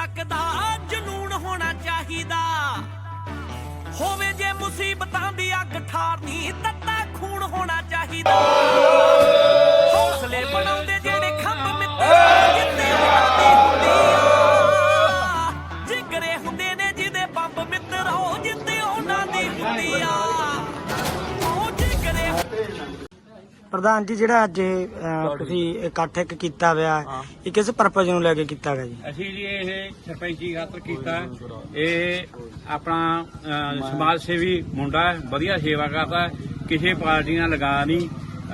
ਸਕਦਾ ਜਨੂਨ ਹੋਣਾ ਚਾਹੀਦਾ। ਹੋਵੇ ਜੇ ਮੁਸੀਬਤਾਂ ਦੀ ਅੱਗ ਠਾਰਨੀ ਤੱਤਾ ਖੂਨ ਹੋਣਾ ਚਾਹੀਦਾ। ਪ੍ਰਧਾਨ ਜੀ ਜਿਹੜਾ ਅੱਜ ਇਹ, ਅਹ, ਤੁਸੀਂ ਇਕੱਠ ਇੱਕ ਕੀਤਾ ਹੋਇਆ ਇਹ ਕਿਸ ਪਰਪਸ ਨੂੰ ਲੈ ਕੇ ਕੀਤਾ ਗਿਆ ਜੀ? ਅਸੀਂ ਜੀ ਇਹ ਸਰਪੰਚੀ ਖਾਤਰ ਕੀਤਾ। ਇਹ ਆਪਣਾ ਸਮਾਜ ਸੇਵੀ ਮੁੰਡਾ ਹੈ, ਵਧੀਆ ਸੇਵਾ ਕਰਦਾ ਹੈ, ਕਿਸੇ ਪਾਰਟੀ ਨਾਲ ਲਗਾ ਨਹੀਂ।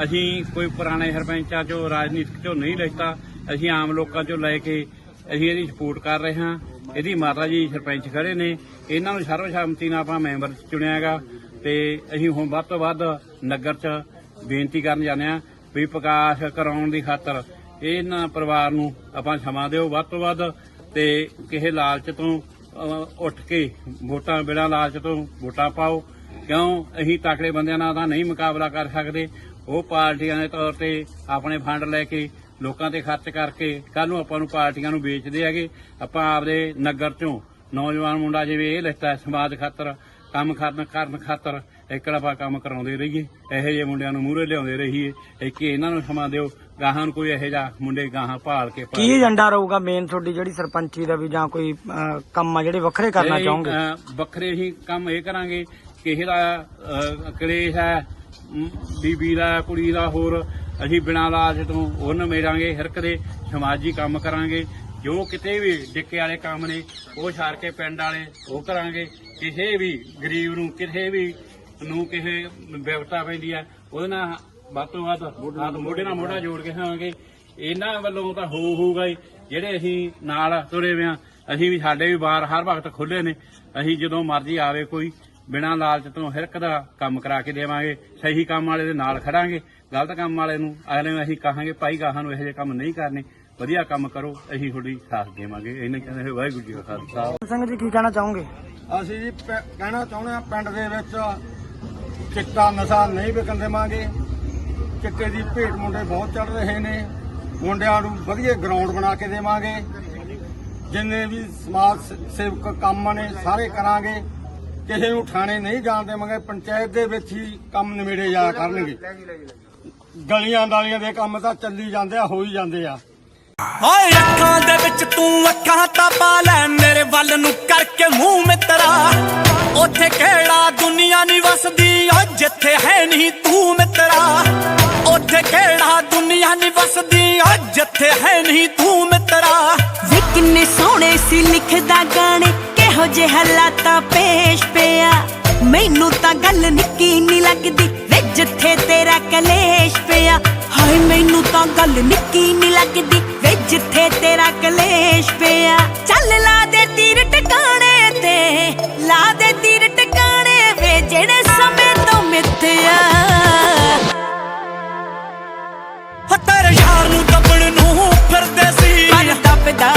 ਅਸੀਂ ਕੋਈ ਪੁਰਾਣੇ ਸਰਪੰਚਾਂ ਚੋਂ ਰਾਜਨੀਤਿਕ ਚੋਂ ਨਹੀਂ ਲੈਤਾ। ਅਸੀਂ ਆਮ ਲੋਕਾਂ ਚੋਂ ਲੈ ਕੇ ਅਸੀਂ ਇਹਦੀ ਸਪੋਰਟ ਕਰ ਰਹੇ ਹਾਂ। ਇਹਦੀ ਮਾਤਾ ਜੀ ਸਰਪੰਚ ਖੜੇ ਨੇ। ਇਹਨਾਂ ਨੂੰ ਸਰਵਸੰਮਤੀ ਨਾਲ ਆਪਾਂ ਮੈਂਬਰ ਚੁਣਿਆਗਾ ਤੇ ਅਸੀਂ ਹੁਣ ਵੱਧ ਤੋਂ ਵੱਧ ਨਗਰ 'ਚ ਬੇਨਤੀ ਕਰਨ ਜਾਂਦੇ ਹਾਂ ਵੀ ਪ੍ਰਕਾਸ਼ ਕਰਾਉਣ ਦੀ ਖਾਤਰ ਇਹਨਾਂ ਪਰਿਵਾਰ ਨੂੰ ਆਪਾਂ ਸਮਾਂ ਦਿਓ ਵੱਧ ਤੋਂ ਵੱਧ ਤੇ ਕਿਸੇ ਲਾਲਚ ਤੋਂ ਉੱਠ ਕੇ ਵੋਟਾਂ ਬਿਨਾਂ ਲਾਲਚ ਤੋਂ ਵੋਟਾਂ ਪਾਓ। ਕਿਉਂ? ਅਸੀਂ ਤਾਕੜੇ ਬੰਦਿਆਂ ਨਾਲ ਤਾਂ ਨਹੀਂ ਮੁਕਾਬਲਾ ਕਰ ਸਕਦੇ। ਉਹ ਪਾਰਟੀਆਂ ਦੇ ਤੌਰ ਤੇ ਆਪਣੇ ਫੰਡ ਲੈ ਕੇ ਲੋਕਾਂ ਤੇ ਖਰਚ ਕਰਕੇ ਕੱਲ ਨੂੰ ਆਪਾਂ ਨੂੰ ਪਾਰਟੀਆਂ ਨੂੰ ਵੇਚਦੇ ਹੈਗੇ। ਆਪਾਂ ਆਪਦੇ ਨਗਰ ਚੋਂ ਨੌਜਵਾਨ ਮੁੰਡਾ ਜਿਵੇਂ ਇਹ ਲਿਖਤਾ ਸਮਾਜ ਖਾਤਰ, ਕੰਮ ਕਰਨ ਕਰਨ ਖਾਤਰ ਇੱਕ ਆਪਾਂ ਕੰਮ ਕਰਾਉਂਦੇ ਰਹੀਏ ਇਹੋ ਜਿਹੇ ਮੁੰਡਿਆਂ ਨੂੰ ਮੂਹਰੇ ਲਿਆਉਂਦੇ ਰਹੀਏ। ਇੱਕ ਇਹਨਾਂ ਨੂੰ ਸਮਾਂ ਦਿਓ ਗਾਹਾਂ ਨੂੰ ਕੋਈ ਇਹੋ ਜਿਹਾ ਮੁੰਡੇ ਗਾਹਾਂ ਭਾਲ ਕੇ ਕੀ ਏਜੰਡਾ ਰਹੂਗਾ ਮੇਨ ਤੁਹਾਡੀ ਜਿਹੜੀ ਸਰਪੰਚੀ ਦਾ ਵੀ ਜਾਂ ਕੋਈ ਅਹ, ਕੰਮ ਆ ਜਿਹੜੇ ਵੱਖਰੇ ਕਰਨਾ ਚਾਹੋਗੇ? ਅਹ, ਵੱਖਰੇ ਹੀ ਕੰਮ ਇਹ ਕਰਾਂਗੇ। ਕਿਸੇ ਦਾ ਅਹ, ਕਲੇਸ਼ ਹੈ ਮ, ਬੀਬੀ ਦਾ ਕੁੜੀ ਦਾ ਹੋਰ ਅਸੀਂ ਬਿਨਾਂ ਲਾਜ ਤੋਂ ਉਹ ਨਮੇੜਾਂਗੇ ਹਰਕ ਦੇ ਸਮਾਜੀ ਕੰਮ ਕਰਾਂਗੇ। ਜੋ ਕਿਤੇ ਵੀ ਡਿੱਕੇ ਵਾਲੇ ਕੰਮ ਨੇ ਉਹ ਛਾੜ ਕੇ ਪਿੰਡ ਵਾਲੇ ਉਹ ਕਰਾਂਗੇ। ਕਿਸੇ ਵੀ ਗਰੀਬ ਨੂੰ ਕਿਸੇ ਵੀ ਨੂੰ ਕਿਸੇ ਵਿਵਸਥਾ ਪੈਂਦੀ ਹੈ ਉਹਦੇ ਨਾਲ ਵੱਧ ਤੋਂ ਵੱਧ ਹੱਥ ਮੋਢੇ ਨਾਲ ਮੋਢਾ ਜੋੜ ਕੇ ਖਾਵਾਂਗੇ। ਇਹਨਾਂ ਵੱਲੋਂ ਤਾਂ ਹੋ ਹੋਊਗਾ ਹੀ ਜਿਹੜੇ ਅਸੀਂ ਨਾਲ ਤੁਰੇ ਵਿਆਂ ਅਸੀਂ ਵੀ ਸਾਡੇ ਵੀ ਬਾਰ ਹਰ ਵਕਤ ਖੁੱਲੇ ਨੇ ਅਸੀਂ ਜਦੋਂ ਮਰਜ਼ੀ ਆਵੇ ਕੋਈ ਬਿਨਾਂ ਲਾਲਚ ਤੋਂ ਹਿਰਕ ਦਾ ਕੰਮ ਕਰਾ ਕੇ ਦੇਵਾਂਗੇ ਸਹੀ ਕੰਮ ਵਾਲੇ ਦੇ ਨਾਲ ਖੜਾਂਗੇ ਗਲਤ ਕੰਮ ਵਾਲੇ ਨੂੰ ਅਗਲੇ ਨੂੰ ਅਸੀਂ ਕਹਾਂਗੇ ਭਾਈ ਗਾਹਾਂ ਨੂੰ ਇਹੋ ਜਿਹੇ ਕੰਮ ਨਹੀਂ ਕਰਨੇ ਵਧੀਆ ਕੰਮ ਕਰੋ ਅਸੀਂ ਤੁਹਾਡੀ ਸਾਥ ਦੇਵਾਂਗੇ। ਇਹਨੇ ਕਹਿੰਦੇ ਹੋਏ ਵਾਹਿਗੁਰੂ ਜੀ ਕਾ ਖਾਲਸਾ। ਸਿੰਘ ਜੀ ਕੀ ਕਹਿਣਾ ਚਾਹੋਗੇ? ਅਸੀਂ ਜੀ ਕਹਿਣਾ ਚਾਹੁੰਦੇ ਹਾਂ ਪਿੰਡ ਦੇ ਵਿੱਚ ਚਿੱਟਾ ਨਸ਼ਾ ਨਹੀਂ ਵਿਕਣ ਦੇਵਾਂਗੇ। ਚਿੱਟੇ ਦੀ ਭੇਟ ਮੁੰਡੇ ਬਹੁਤ ਚੜ ਰਹੇ ਨੇ। ਮੁੰਡਿਆਂ ਨੂੰ ਵਧੀਆ ਗਰਾਊਂਡ ਬਣਾ ਕੇ ਦੇਵਾਂਗੇ। ਜਿੰਨੇ ਵੀ ਸਮਾਜ ਸੇਵਕ ਕੰਮ ਨੇ, ਸਾਰੇ ਕਰਾਂਗੇ। ਕਿਸੇ ਨੂੰ ਥਾਣੇ ਨਹੀਂ ਜਾਣ ਦੇਵਾਂਗੇ। ਪੰਚਾਇਤ ਦੇ ਵਿੱਚ ਹੀ ਕੰਮ ਨਿਬੇੜੇ ਜਾ ਕਰਨਗੇ। ਗਲੀਆਂ ਨਾਲੀਆਂ ਦੇ ਕੰਮ ਤਾਂ ਚੱਲੀ ਜਾਂਦੇ ਆ, ਹੋ ਹੀ ਜਾਂਦੇ ਆ। ਓਏ ਅੱਖਾਂ ਦੇ ਵਿੱਚ ਤੂੰ ਅੱਖਾਂ ਤਾਂ ਪਾ ਲੈ ਕਿਹੜਾ ਦੁਨੀਆ ਨਹੀਂ ਵਸਦੀ ਓ ਜਿੱਥੇ ਹੈ ਨਹੀਂ ਤੂੰ ਮਿੱਤਰਾ। ਵੇ ਕਿੰਨੇ ਸੋਹਣੇ ਸੀ ਲਿਖਦਾ ਗਾਣੇ, ਕਿਹੋ ਜਿਹੇ ਹਾਲਾਤਾਂ ਪੇਸ਼ ਪਿਆ। ਮੈਨੂੰ ਤਾਂ ਗੱਲ ਨਿੱਕੀ ਨਹੀਂ ਲੱਗਦੀ, ਵੇ ਜਿੱਥੇ ਤੇਰਾ ਕਲੇਸ਼ ਪਿਆ। ਹਾਏ, ਮੈਨੂੰ ਤਾਂ ਗੱਲ ਨਿੱਕੀ ਨਹੀਂ ਲੱਗਦੀ, ਵੇ ਜਿੱਥੇ ਤੇਰਾ ਕਲੇਸ਼ ਪਿਆ। ਚੱਲ ਲਾ ਨੂੰ ਫਿਰਦੇ ਸੀ। ਪਰ ਦੱਬਦਾ